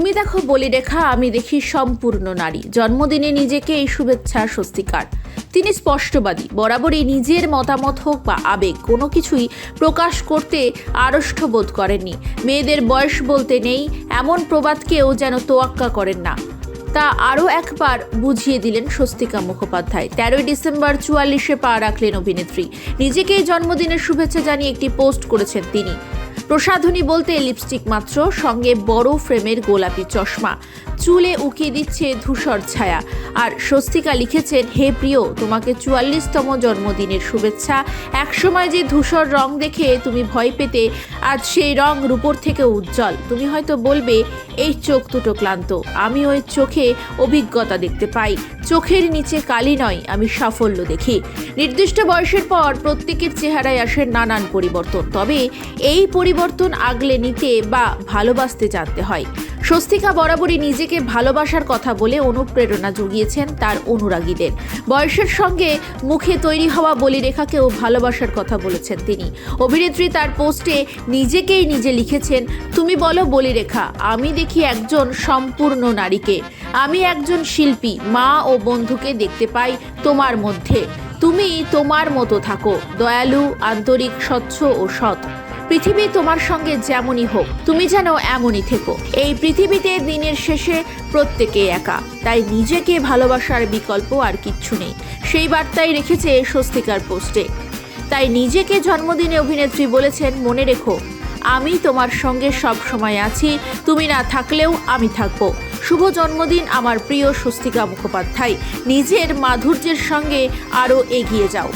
তুমি দেখো বলি রেখা আমি দেখি সম্পূর্ণ নারী। জন্মদিনে নিজেকে এই শুভেচ্ছা স্বস্তিকার। তিনি স্পষ্টবাদী, বরাবরই নিজের মতামত হোক বা আবেগ, কোনো কিছুই প্রকাশ করতে আড়ষ্ট বোধ করেননি। মেয়েদের বয়স বলতে নেই, এমন প্রবাদকেও যেন তোয়াক্কা করেন না। তা আরও একবার বুঝিয়ে দিলেন স্বস্তিকা মুখোপাধ্যায়। তেরোই ডিসেম্বর চুয়াল্লিশে পা রাখলেন অভিনেত্রী। নিজেকেই জন্মদিনের শুভেচ্ছা জানিয়ে একটি পোস্ট করেছেন তিনি। প্রসাধনী বলতে লিপস্টিক মাত্র, সঙ্গে বড় ফ্রেমের গোলাপি চশমা। চুলে উকিয়ে দিচ্ছে ধূসর ছায়া। আর স্বস্তিকা লিখেছেন, হে প্রিয়, তোমাকে চুয়াল্লিশতম জন্মদিনের শুভেচ্ছা। একসময় যে ধূসর রং দেখে তুমি ভয় পেতে, আজ সেই রং রূপর থেকে উজ্জ্বল। তুমি হয়তো বলবে, এই চোখ দুটো ক্লান্ত। আমি ওই চোখে অভিজ্ঞতা দেখতে পাই। চোখের নিচে কালি নয়, আমি সাফল্য দেখি। নির্দিষ্ট বয়সের পর প্রত্যেকের চেহারায় আসে নানান পরিবর্তন। তবে এই পরিবর্তন আগলে নিতে বা ভালোবাসতে জানতে হয়। স্বস্তিকা বরাবরই নিজেকে ভালোবাসার কথা বলে অনুপ্রেরণা জুগিয়েছেন তার অনুরাগীদের। বয়সের সঙ্গে মুখে তৈরি হওয়া বলিরেখাকেও ভালোবাসার কথা বলেছেন তিনি। অভিনেত্রী তার পোস্টে নিজেকেই নিজে লিখেছেন, তুমি বলো বলিরেখা, আমি দেখি একজন সম্পূর্ণ নারীকে। আমি একজন শিল্পী, মা ও বন্ধুকে দেখতে পাই তোমার মধ্যে। তুমি তোমার মতো থাকো, দয়ালু, আন্তরিক, স্বচ্ছ ও সৎ। পৃথিবী তোমার সঙ্গে যেমনই হোক, তুমি যেন এমনই থেকো। এই পৃথিবীতে দিনের শেষে প্রত্যেকে একা। তাই নিজেকে ভালোবাসার বিকল্প আর কিচ্ছু নেই। সেই বার্তাই রেখেছে স্বস্তিকার পোস্টে। তাই নিজেকে জন্মদিনে অভিনেত্রী বলেছেন, মনে রেখো, আমি তোমার সঙ্গে সব সময় আছি, তুমি না থাকলেও আমি থাকব। শুভ জন্মদিন, আমার প্রিয় স্বস্তিকা মুখোপাধ্যায়। নিজের মাধুর্যের সঙ্গে আরও এগিয়ে যাও।